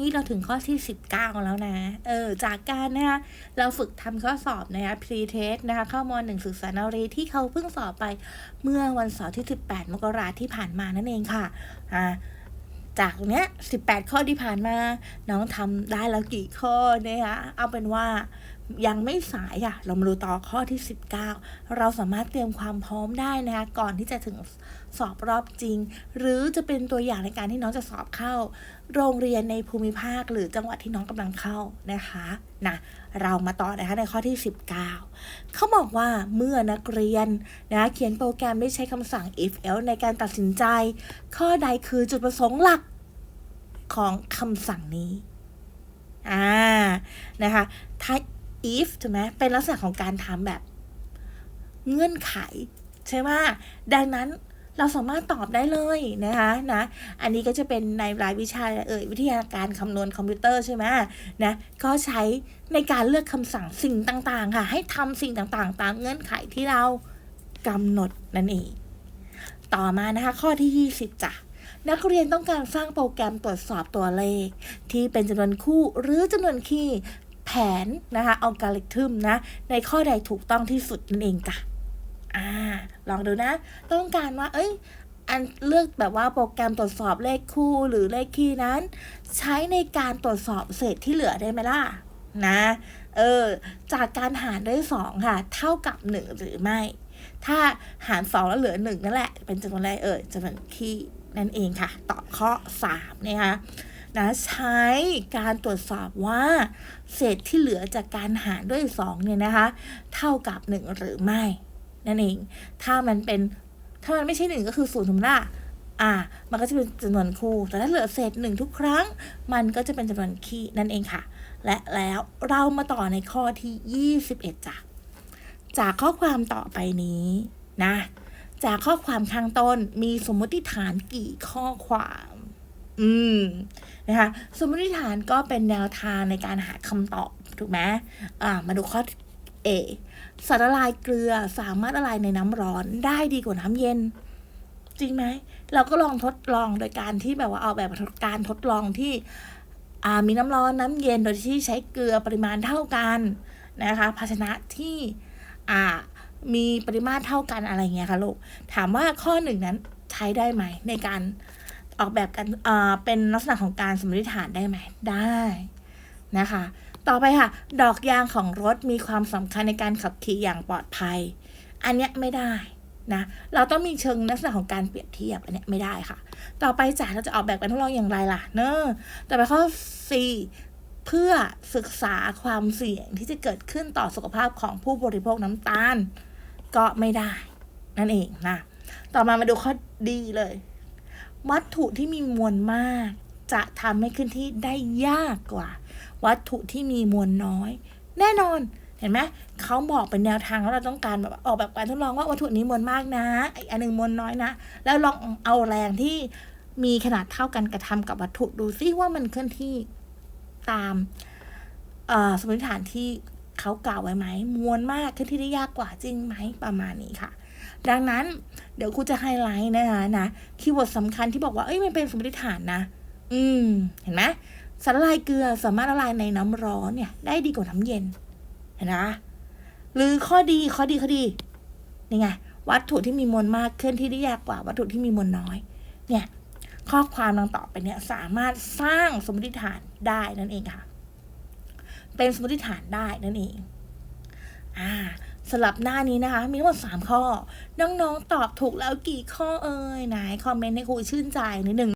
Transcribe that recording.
นี้เราถึงข้อที่ 19 แล้วนะ เออ จากการนะคะเราฝึกทำข้อสอบนะคะ pre-test นะคะเข้ามหนึ่งศึกษานารีที่เขาเพิ่งสอบไปเมื่อวันเสาร์ที่ 18 มกราที่ผ่านมานั่นเองค่ะ อ่า จากเนี้ย 18 ข้อที่ผ่านมา น้องทำได้แล้วกี่ข้อนะคะเอาเป็นว่ายังไม่สายอะเรามาดูต่อข้อที่ 19 เราสามารถเตรียมความพร้อมได้นะคะก่อนที่จะถึงสอบรอบจริง หรือจะเป็นตัวอย่างในการที่น้องจะสอบเข้า โรงเรียนในภูมิภาคหรือจังหวัดที่น้องกำลังเข้านะคะนะเรามาต่อนะคะในข้อที่ 19 เขาบอกว่าเมื่อนักเรียนนะเขียนโปรแกรมได้ใช้คำสั่ง if else ในการตัดสินใจ ข้อใดคือจุดประสงค์หลักของคำสั่งนี้อ่านะคะถ้า if ถูกไหมเป็นลักษณะของการทำแบบ เงื่อนไข ใช่ไหมดังนั้นเราสามารถตอบได้เลยนะคะนะ อันนี้ก็จะเป็นในรายวิชาเอ่ยวิทยาการคำนวณคอมพิวเตอร์ใช่ไหมนะ ก็ใช้ในการเลือกคำสั่งสิ่งต่างๆ ค่ะ ให้ทำสิ่งต่างๆ ตามเงื่อนไขที่เรากำหนดนั่นเอง ต่อมานะคะ ข้อที่ 20จ้ะนักเรียนต้องการสร้างโปรแกรมตรวจสอบตัวเลข ที่เป็นจำนวนคู่หรือจำนวนคีย์ แผนนะคะอัลกอริทึมนะ ในข้อใดถูกต้องที่สุดนั่นเองจ้ะอ่าลองดูนะ ต้องการว่า เอ้ยอันเลือกแบบว่าโปรแกรมตรวจสอบเลขคู่หรือเลขคีย์นั้น ใช้ในการตรวจสอบเศษที่เหลือได้ไหมล่ะนะเออจากการหารด้วยสองค่ะ เท่ากับหนึ่งหรือไม่ ถ้าหารสองแล้วเหลือหนึ่งนั่นแหละ เป็นจำนวนอะไรเอ่ยจำนวนคีย์นั่นเองค่ะ ตอบข้อสามนะคะ นะใช้การตรวจสอบว่า เศษที่เหลือจากการหารด้วยสองเนี่ยนะคะ เท่ากับหนึ่งหรือไม่ นั่นเอง ถ้ามันเป็นถ้ามันไม่ใช่หนึ่งก็คือศูนย์ถูกไหมล่ะอ่า มันก็จะเป็นจำนวนคู่ แต่ถ้าเหลือเศษหนึ่งทุกครั้ง มันก็จะเป็นจำนวนคีย์นั่นเองค่ะ และแล้วเรามาต่อในข้อที่ 21จ้ะจากข้อความต่อไปนี้นะ จากข้อความข้างต้นมีสมมติฐานกี่ข้อความ อืมนะคะสมมติฐานก็เป็นแนวทางในการหาคำตอบถูกไหมอ่ามาดูข้อ A สารละลายเกลือสามารถละลายในน้ำร้อนได้ดีกว่าน้ำเย็น จริงไหม เราก็ลองทดลองโดยการที่แบบว่าเอาแบบการทดลองที่มีน้ำร้อนน้ำเย็นโดยที่ใช้เกลือปริมาณเท่ากันนะคะภาชนะที่มีปริมาตรเท่ากันอะไรเงี้ยค่ะลูกถามว่าข้อหนึ่งนั้นใช้ได้ไหมในการ ออกแบบกันเป็นลักษณะของการสมมติฐานได้ไหมได้นะคะ ต่อไปค่ะ ดอกยางของรถมีความสำคัญในการขับขี่อย่างปลอดภัย อันเนี้ยไม่ได้นะเราต้องมีเชิงลักษณะของการเปรียบเทียบอันเนี้ยไม่ได้ค่ะ ต่อไปจ้ะเราจะออกแบบการทดลองอย่างไรล่ะ เนอะต่อไปข้อ C เพื่อศึกษาความเสี่ยงที่จะเกิดขึ้นต่อสุขภาพของผู้บริโภคน้ำตาล ก็ไม่ได้ นั่นเองนะ ต่อมามาดูข้อดีเลย วัตถุที่มีมวลมาก จะทำให้ขึ้นที่ได้ยากกว่า วัตถุที่มีมวลน้อย แน่นอนเห็นไหมเขาบอกเป็นแนวทางว่าเราต้องการแบบออกแบบการทดลองว่าวัตถุนี้มวลมากนะอีกอันหนึ่งมวลน้อยนะ แล้วลองเอาแรงที่มีขนาดเท่ากันกระทำกับวัตถุดูซิว่ามันเคลื่อนที่ตามสมมติฐานที่เขากล่าวไว้ไหมมวลมากเคลื่อนที่ได้ยากกว่าจริงไหมประมาณนี้ค่ะ ดังนั้นเดี๋ยวครูจะไฮไลท์นะคะนะคีย์เวิร์ดสำคัญที่บอกว่าเอ้ยมันเป็นสมมติฐานนะ อืม เห็นไหมสารละลายเกลือสามารถละลายในน้ำร้อนเนี่ย ได้ดีกว่าน้ำเย็น เห็นไหมหรือข้อดีข้อดีข้อดีนี่ไงวัตถุที่มีมวลมากเคลื่อนที่ได้ยากกว่าวัตถุที่มีมวลน้อย เนี่ย ข้อความดังต่อไปเนี่ย สามารถสร้างสมมติฐานได้นั่นเองค่ะ เป็นสมมติฐานได้นั่นเอง สำหรับหน้านี้นะคะ มีทั้งหมดสามข้อ น้องๆตอบถูกแล้วกี่ข้อเอ่ยไหนคอมเมนต์ให้ครูชื่นใจนิดหนึ่ง